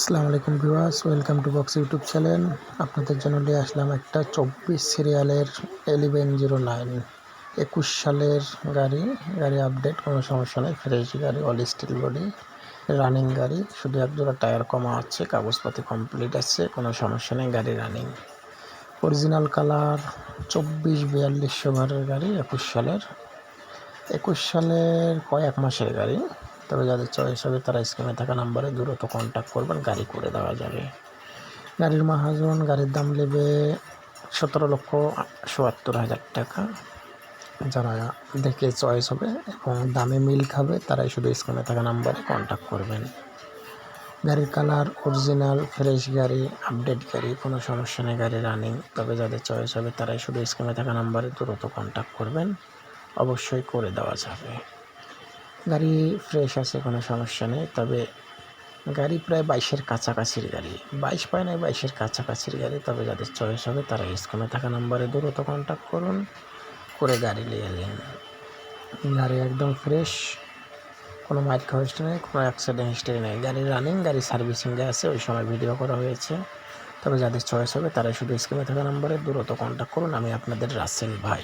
আসসালামু আলাইকুম viewers, welcome to box YouTube channel. আপনাদের জন্য নিয়ে আসলাম একটা চব্বিশ সিরিয়ালের এলিভেন জিরো নাইন, একুশ সালের গাড়ি। গাড়ি আপডেট, কোনো সমস্যা নেই। ফ্রেশ গাড়ি, অল স্টিল বডি, রানিং গাড়ি। শুধু এক জোড়া টায়ার কমা আছে, কাগজপাতি কমপ্লিট আছে, কোনো সমস্যা নেই, গাড়ি রানিং। অরিজিনাল কালার চব্বিশ বিয়াল্লিশশো ভারের গাড়ি, একুশ সালের। একুশ সালের কয়েক মাসের গাড়ি? তবে যাদের চয়েস হবে তারা স্ক্রিনে থাকা নাম্বারে দ্রুত কন্ট্যাক্ট করবেন, গাড়ি করে দেওয়া যাবে। গাড়ির মাহাজন, গাড়ির দাম নেবে সতেরো লক্ষ চুয়াত্তর হাজার টাকা। যারা দেখে চয়েস হবে এবং দামে মিল খাবে, তারাই শুধু স্ক্রিনে থাকা নাম্বারে কন্ট্যাক্ট করবেন। গাড়ির কালার অরিজিনাল ফ্রেশ গাড়ি আপডেট গাড়ি, কোনো সমস্যা নেই গাড়ি রানিং তবে যাদের চয়েস হবে তারাই শুধু স্ক্রিনে থাকা নাম্বারে দ্রুত কন্ট্যাক্ট করবেন। অবশ্যই করে দেওয়া যাবে। গাড়ি ফ্রেশ আছে, কোনো সমস্যা নেই। তবে গাড়ি প্রায় বাইশের কাছাকাছির গাড়ি। বাইশ পায় নাই, বাইশের কাছাকাছির গাড়ি। তবে যাদের চয়েস হবে, তারা স্ক্রিনে থাকা নাম্বারে দ্রুত কন্ট্যাক্ট করুন, করে গাড়ি নিয়ে নিন। গাড়ি একদম ফ্রেশ কোনো মাইক হিস্ট্রি নেই, কোনো অ্যাক্সিডেন্ট হিস্ট্রি নেই। গাড়ি রানিং গাড়ি সার্ভিসিংয়ে আছে, ওই সময় ভিডিও করা হয়েছে। তবে যাদের চয়েস হবে, তারা শুধু স্ক্রিনে থাকা নাম্বারে দ্রুত কন্ট্যাক্ট করুন। আমি আপনাদের রাসেল ভাই।